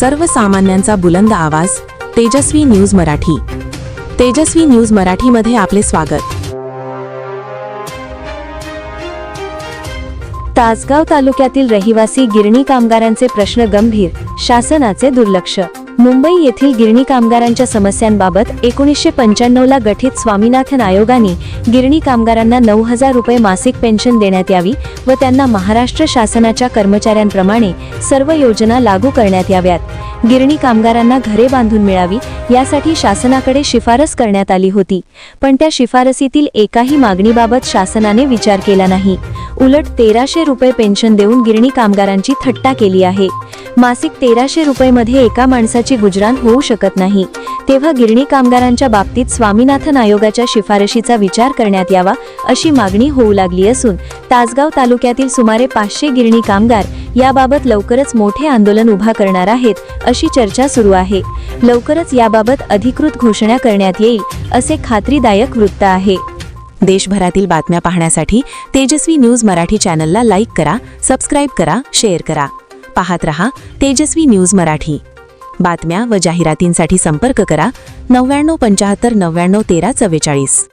सर्वसामान्यांचा बुलंद आवाज तेजस्वी न्यूज मराठी. तेजस्वी न्यूज मराठीमध्ये आपले स्वागत. तासगाव तालुक्यातील रहिवासी गिरणी कामगारांचे प्रश्न गंभीर शासनाचे दुर्लक्ष. मुंबई येथील गिरणी कामगारांच्या समस्यांबाबत एकोणीसशे पंच्याण्णवला गठीत स्वामीनाथन आयोगाने गिरणी कामगारांना नऊ हजार रुपये मासिक पेन्शन देण्यात यावी व त्यांना महाराष्ट्र शासनाच्या कर्मचाऱ्यांप्रमाणे सर्व योजना लागू करण्यात याव्यात. गिरणी कामगारांना घरे बांधून मिळावी यासाठी शासनाकडे शिफारस करण्यात आली होती पण त्या शिफारसीतील एकाही मागणीबाबत शासनाने विचार केला नाही. उलट तेराशे रुपये पेन्शन देऊन गिरणी कामगारांची थट्टा केली आहे. मासिक तेराशे रुपयेमध्ये एका माणसाची गुजराण होऊ शकत नाही. तेव्हा गिरणी कामगारांच्या बाबतीत स्वामीनाथन आयोगाच्या शिफारशीचा विचार करण्यात यावा अशी मागणी होऊ लागली असून तासगाव तालुक्यातील सुमारे पाचशे गिरणी कामगार याबाबत लवकरच मोठे आंदोलन उभा करणार आहेत अशी चर्चा सुरू आहे. लवकरच याबाबत अधिकृत घोषणा करण्यात येईल असे खात्रीदायक वृत्त आहे. देशभरातील बातम्या पाहण्यासाठी तेजस्वी न्यूज मराठी चॅनलला लाईक करा सबस्क्राईब करा शेअर करा. पाहत रहा तेजस्वी न्यूज मराठी. बातम्या व जाहिरातींसाठी संपर्क करा नव्याण्णव पंचाहत्तर नव्याण्णव तेरा चव्वेचाळीस.